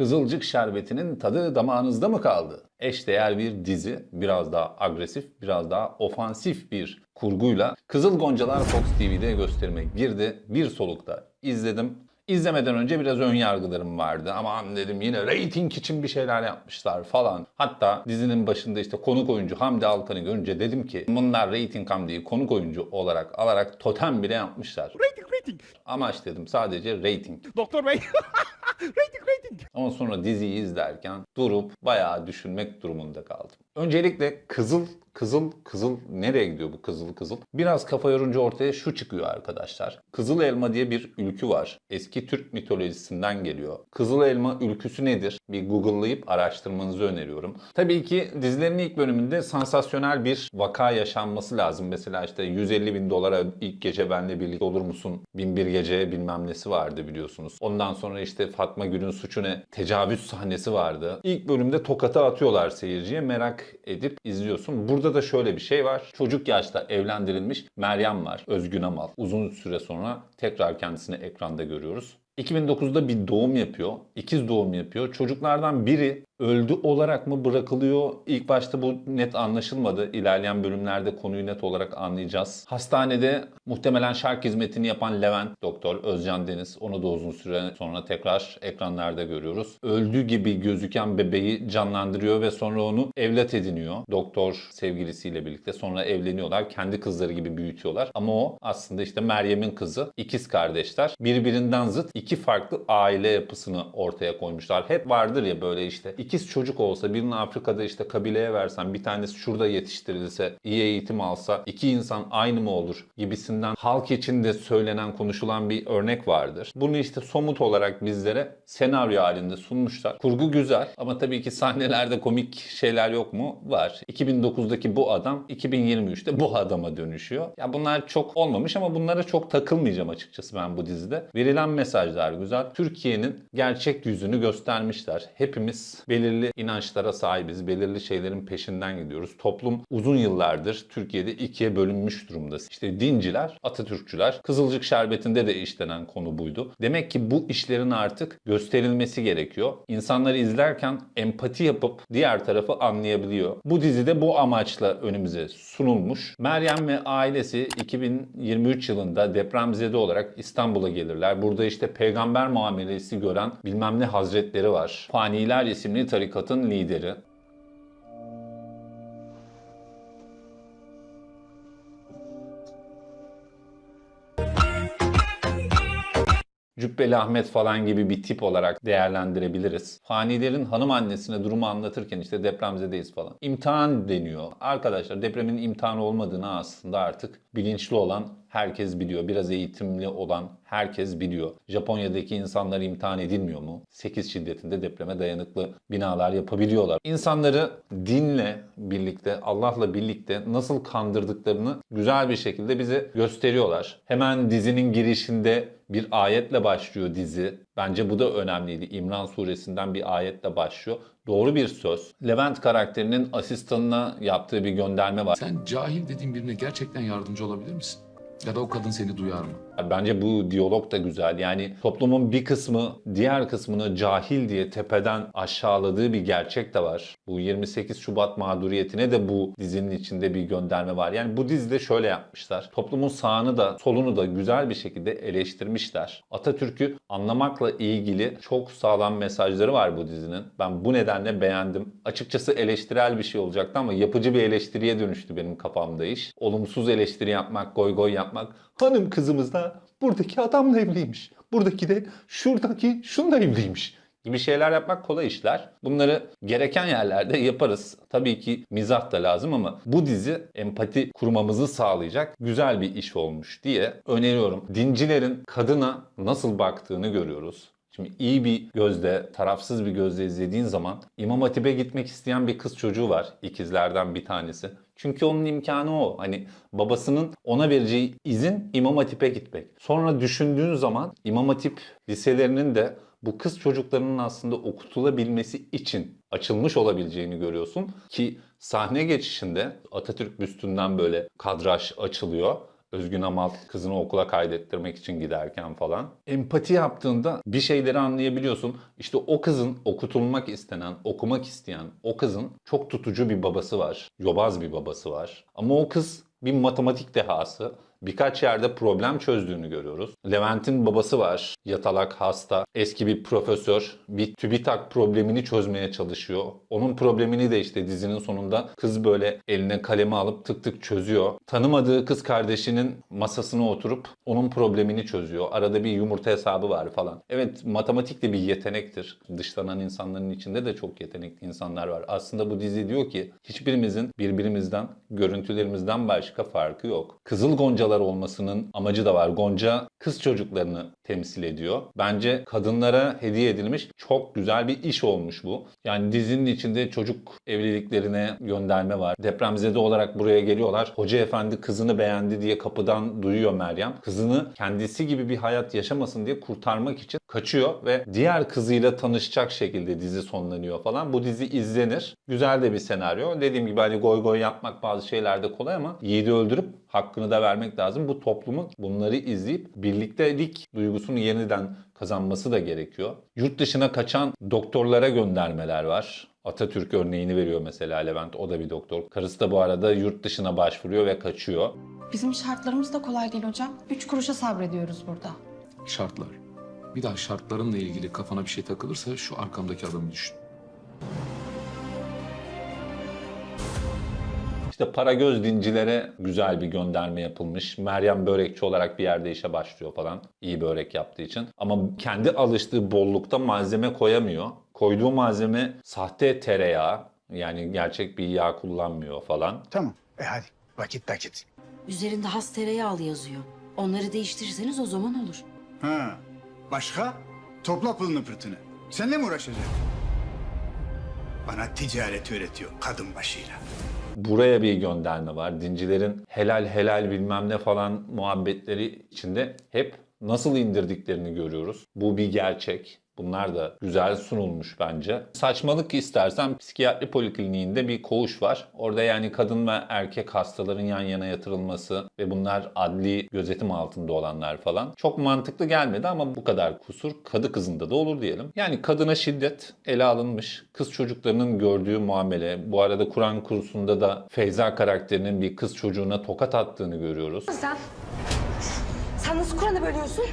Kızılcık Şerbeti'nin tadı damağınızda mı kaldı? Eşdeğer bir dizi, biraz daha agresif, biraz daha ofansif bir kurguyla Kızıl Goncalar Fox TV'de gösterime girdi. Bir solukta izledim. İzlemeden önce biraz ön yargılarım vardı. Aman dedim yine reyting için bir şeyler yapmışlar falan. Hatta dizinin başında işte konuk oyuncu Hamdi Alkan'ı görünce dedim ki bunlar reyting Hamdi'yi konuk oyuncu olarak alarak totem bile yapmışlar. Rating rating. Amaç dedim sadece reyting. Doktor bey. rating rating. Ama sonra diziyi izlerken durup bayağı düşünmek durumunda kaldım. Öncelikle kızıl, kızıl, kızıl nereye gidiyor bu kızıl kızıl? Biraz kafa yorunca ortaya şu çıkıyor arkadaşlar. Kızıl elma diye bir ülkü var. Eski Türk mitolojisinden geliyor. Kızıl elma ülküsü nedir? Bir google'layıp araştırmanızı öneriyorum. Tabii ki dizilerin ilk bölümünde sansasyonel bir vaka yaşanması lazım. Mesela işte 150 bin dolara ilk gece benle birlikte olur musun? Bin bir gece bilmem nesi vardı biliyorsunuz. Ondan sonra işte Fatma Gül'ün suçu ne? Tecavüz sahnesi vardı. İlk bölümde tokata atıyorlar seyirciye. Merak edip izliyorsun. Burada da şöyle bir şey var. Çocuk yaşta evlendirilmiş Meryem var. Özgün Amal. Uzun süre sonra tekrar kendisini ekranda görüyoruz. 2009'da bir doğum yapıyor. İkiz doğum yapıyor. Çocuklardan biri öldü olarak mı bırakılıyor? İlk başta bu net anlaşılmadı. İlerleyen bölümlerde konuyu net olarak anlayacağız. Hastanede muhtemelen şark hizmetini yapan Levent Doktor Özcan Deniz. Onu da uzun süre sonra tekrar ekranlarda görüyoruz. Öldü gibi gözüken bebeği canlandırıyor ve sonra onu evlat ediniyor. Doktor sevgilisiyle birlikte sonra evleniyorlar. Kendi kızları gibi büyütüyorlar. Ama o aslında işte Meryem'in kızı. ikiz kardeşler. Birbirinden zıt iki farklı aile yapısını ortaya koymuşlar. Hep vardır ya böyle işte ikiz çocuk olsa birini Afrika'da işte kabileye versen bir tanesi şurada yetiştirilse iyi eğitim alsa iki insan aynı mı olur gibisinden halk içinde söylenen konuşulan bir örnek vardır. Bunu işte somut olarak bizlere senaryo halinde sunmuşlar. Kurgu güzel ama tabii ki sahnelerde komik şeyler yok mu? Var. 2009'daki bu adam 2023'te bu adama dönüşüyor. Ya bunlar çok olmamış ama bunlara çok takılmayacağım açıkçası ben bu dizide. Verilen mesajlar güzel. Türkiye'nin gerçek yüzünü göstermişler. Hepimiz belirli inançlara sahibiz. Belirli şeylerin peşinden gidiyoruz. Toplum uzun yıllardır Türkiye'de ikiye bölünmüş durumda. İşte dinciler, Atatürkçüler, Kızılcık Şerbeti'nde de işlenen konu buydu. Demek ki bu işlerin artık gösterilmesi gerekiyor. İnsanları izlerken empati yapıp diğer tarafı anlayabiliyor. Bu dizide bu amaçla önümüze sunulmuş. Meryem ve ailesi 2023 yılında depremzede olarak İstanbul'a gelirler. Burada işte peygamber muamelesi gören bilmem ne hazretleri var. Faniler isimli tarikatın lideri. Cübbeli Ahmet falan gibi bir tip olarak değerlendirebiliriz. Fanilerin hanım annesine durumu anlatırken işte depremzedeyiz falan. İmtihan deniyor. Arkadaşlar depremin imtihanı olmadığını aslında artık bilinçli olan herkes biliyor. Biraz eğitimli olan herkes biliyor. Japonya'daki insanlar imtihan edilmiyor mu? 8 şiddetinde depreme dayanıklı binalar yapabiliyorlar. İnsanları dinle birlikte, Allah'la birlikte nasıl kandırdıklarını güzel bir şekilde bize gösteriyorlar. Hemen dizinin girişinde bir ayetle başlıyor dizi. Bence bu da önemliydi. İmran suresinden bir ayetle başlıyor. Doğru bir söz. Levent karakterinin asistanına yaptığı bir gönderme var. Sen cahil dediğin birine gerçekten yardımcı olabilir misin? Ya da o kadın seni duyar mı? Bence bu diyalog da güzel. Yani toplumun bir kısmı diğer kısmını cahil diye tepeden aşağıladığı bir gerçek de var. Bu 28 Şubat mağduriyetine de bu dizinin içinde bir gönderme var. Yani bu dizide şöyle yapmışlar. Toplumun sağını da solunu da güzel bir şekilde eleştirmişler. Atatürk'ü anlamakla ilgili çok sağlam mesajları var bu dizinin. Ben bu nedenle beğendim. Açıkçası eleştirel bir şey olacaktı ama yapıcı bir eleştiriye dönüştü benim kafamda iş. Olumsuz eleştiri yapmak, goy goy yapmak. Hanım kızımız da buradaki adamla evliymiş. Buradaki de şuradaki şunla evliymiş gibi şeyler yapmak kolay işler. Bunları gereken yerlerde yaparız. Tabii ki mizah da lazım ama bu dizi empati kurmamızı sağlayacak güzel bir iş olmuş diye öneriyorum. Dincilerin kadına nasıl baktığını görüyoruz. Şimdi iyi bir gözle, tarafsız bir gözle izlediğin zaman İmam Hatip'e gitmek isteyen bir kız çocuğu var. ikizlerden bir tanesi. Çünkü onun imkanı o. Hani babasının ona vereceği izin İmam Hatip'e gitmek. Sonra düşündüğün zaman İmam Hatip liselerinin de bu kız çocuklarının aslında okutulabilmesi için açılmış olabileceğini görüyorsun ki sahne geçişinde Atatürk büstünden böyle kadraj açılıyor. Özgün Amal kızını okula kaydettirmek için giderken falan. Empati yaptığında bir şeyleri anlayabiliyorsun. İşte o kızın okutulmak istenen, okumak isteyen o kızın çok tutucu bir babası var. Yobaz bir babası var. Ama o kız bir matematik dehası. Birkaç yerde problem çözdüğünü görüyoruz. Levent'in babası var. Yatalak, hasta, eski bir profesör. Bir TÜBİTAK problemini çözmeye çalışıyor. Onun problemini de işte dizinin sonunda kız böyle eline kalemi alıp tık tık çözüyor. Tanımadığı kız kardeşinin masasına oturup onun problemini çözüyor. Arada bir yumurta hesabı var falan. Evet matematik de bir yetenektir. Dışlanan insanların içinde de çok yetenekli insanlar var. Aslında bu dizi diyor ki hiçbirimizin birbirimizden, görüntülerimizden başka farkı yok. Kızıl Goncalar olmasının amacı da var. Gonca kız çocuklarını temsil ediyor. Bence kadınlara hediye edilmiş çok güzel bir iş olmuş bu. Yani dizinin içinde çocuk evliliklerine gönderme var. Depremzede olarak buraya geliyorlar. Hoca efendi kızını beğendi diye kapıdan duyuyor Meryem. Kızını kendisi gibi bir hayat yaşamasın diye kurtarmak için kaçıyor ve diğer kızıyla tanışacak şekilde dizi sonlanıyor falan. Bu dizi izlenir. Güzel de bir senaryo. Dediğim gibi hani goy goy yapmak bazı şeylerde kolay ama yiğidi öldürüp hakkını da vermek lazım. Bu toplumun bunları izleyip birliktelik duygusunu yeniden kazanması da gerekiyor. Yurt dışına kaçan doktorlara göndermeler var. Atatürk örneğini veriyor mesela Levent. O da bir doktor. Karısı da bu arada yurt dışına başvuruyor ve kaçıyor. Bizim şartlarımız da kolay değil hocam. Üç kuruşa sabrediyoruz burada. Şartlar. Bir daha şartlarınla ilgili kafana bir şey takılırsa şu arkamdaki adamı düşün. İşte para göz dincilere güzel bir gönderme yapılmış. Meryem börekçi olarak bir yerde işe başlıyor falan. İyi börek yaptığı için. Ama kendi alıştığı bollukta malzeme koyamıyor. Koyduğu malzeme sahte tereyağı. Yani gerçek bir yağ kullanmıyor falan. Tamam. E hadi vakit vakit. Üzerinde has tereyağlı yazıyor. Onları değiştirirseniz o zaman olur. Ha. Başka? Topla pılını pırtını. Seninle mi uğraşacak? Bana ticaret öğretiyor kadın başıyla. Buraya bir gönderme var. Dincilerin helal helal bilmem ne falan muhabbetleri içinde hep nasıl indirdiklerini görüyoruz. Bu bir gerçek. Bunlar da güzel sunulmuş bence. Saçmalık istersen psikiyatri polikliniğinde bir koğuş var. Orada yani kadın ve erkek hastaların yan yana yatırılması ve bunlar adli gözetim altında olanlar falan. Çok mantıklı gelmedi ama bu kadar kusur kadı kızında da olur diyelim. Yani kadına şiddet ele alınmış. Kız çocuklarının gördüğü muamele. Bu arada Kur'an kursunda da Feyza karakterinin bir kız çocuğuna tokat attığını görüyoruz. Sen, sen nasıl Kur'an'ı bölüyorsun?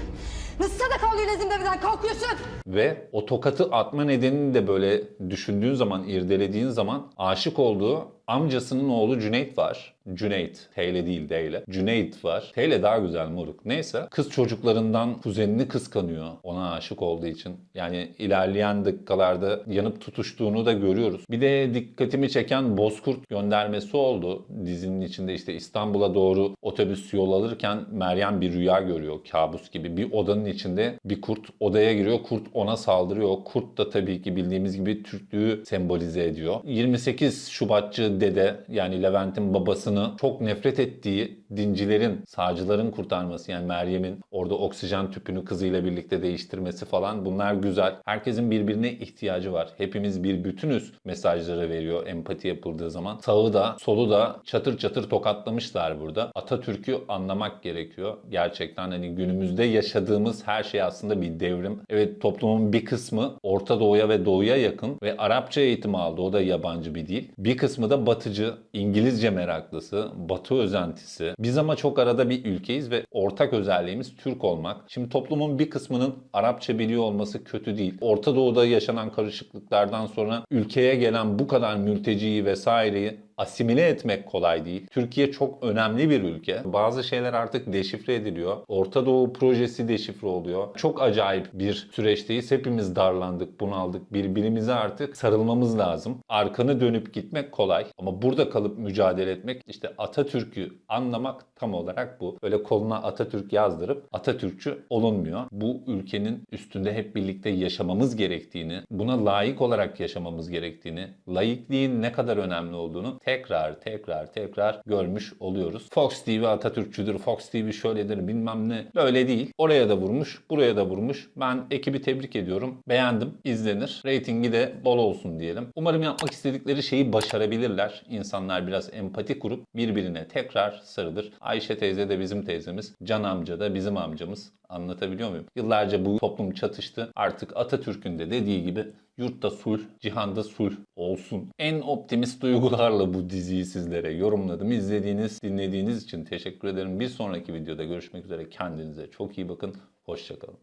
Nasıl sadaka alıyor Nezim demeden kalkıyorsun? Ve o tokatı atma nedenini de böyle düşündüğün zaman, irdelediğin zaman aşık olduğu amcasının oğlu Cüneyt var. Cüneyt. T değil D ile. Cüneyt var. T daha güzel moruk. Neyse. Kız çocuklarından kuzenini kıskanıyor. Ona aşık olduğu için. Yani ilerleyen dakikalarda yanıp tutuştuğunu da görüyoruz. Bir de dikkatimi çeken Bozkurt göndermesi oldu. Dizinin içinde işte İstanbul'a doğru otobüs yol alırken Meryem bir rüya görüyor. Kabus gibi. Bir odanın içinde bir kurt odaya giriyor. Kurt ona saldırıyor. Kurt da tabii ki bildiğimiz gibi Türklüğü sembolize ediyor. 28 Şubatçı dede yani Levent'in babasını çok nefret ettiği dincilerin, sağcıların kurtarması yani Meryem'in orada oksijen tüpünü kızıyla birlikte değiştirmesi falan bunlar güzel. Herkesin birbirine ihtiyacı var. Hepimiz bir bütünüz mesajları veriyor empati yapıldığı zaman. Sağı da solu da çatır çatır tokatlamışlar burada. Atatürk'ü anlamak gerekiyor. Gerçekten hani günümüzde yaşadığımız her şey aslında bir devrim. Evet toplumun bir kısmı Orta Doğu'ya ve Doğu'ya yakın ve Arapça eğitimi aldı. O da yabancı bir dil. Bir kısmı da batıcı, İngilizce meraklısı, batı özentisi. Biz ama çok arada bir ülkeyiz ve ortak özelliğimiz Türk olmak. Şimdi toplumun bir kısmının Arapça biliyor olması kötü değil. Orta Doğu'da yaşanan karışıklıklardan sonra ülkeye gelen bu kadar mülteciyi vesaireyi asimile etmek kolay değil. Türkiye çok önemli bir ülke. Bazı şeyler artık deşifre ediliyor. Orta Doğu projesi deşifre oluyor. Çok acayip bir süreçteyiz. Hepimiz darlandık, bunaldık. Birbirimize artık sarılmamız lazım. Arkanı dönüp gitmek kolay. Ama burada kalıp mücadele etmek işte Atatürk'ü anlamak tam olarak bu. Öyle koluna Atatürk yazdırıp Atatürkçü olunmuyor. Bu ülkenin üstünde hep birlikte yaşamamız gerektiğini, buna layık olarak yaşamamız gerektiğini, laikliğin ne kadar önemli olduğunu tekrar tekrar tekrar görmüş oluyoruz. Fox TV Atatürkçüdür, Fox TV şöyledir bilmem ne. Böyle değil. Oraya da vurmuş, buraya da vurmuş. Ben ekibi tebrik ediyorum. Beğendim, izlenir. Ratingi de bol olsun diyelim. Umarım yapmak istedikleri şeyi başarabilirler. İnsanlar biraz empati kurup birbirine tekrar sarılır. Ayşe teyze de bizim teyzemiz, Can amca da bizim amcamız. Anlatabiliyor muyum? Yıllarca bu toplum çatıştı. Artık Atatürk'ün de dediği gibi yurtta sulh, cihanda sulh olsun. En optimist duygularla bu diziyi sizlere yorumladım. İzlediğiniz, dinlediğiniz için teşekkür ederim. Bir sonraki videoda görüşmek üzere. Kendinize çok iyi bakın. Hoşçakalın.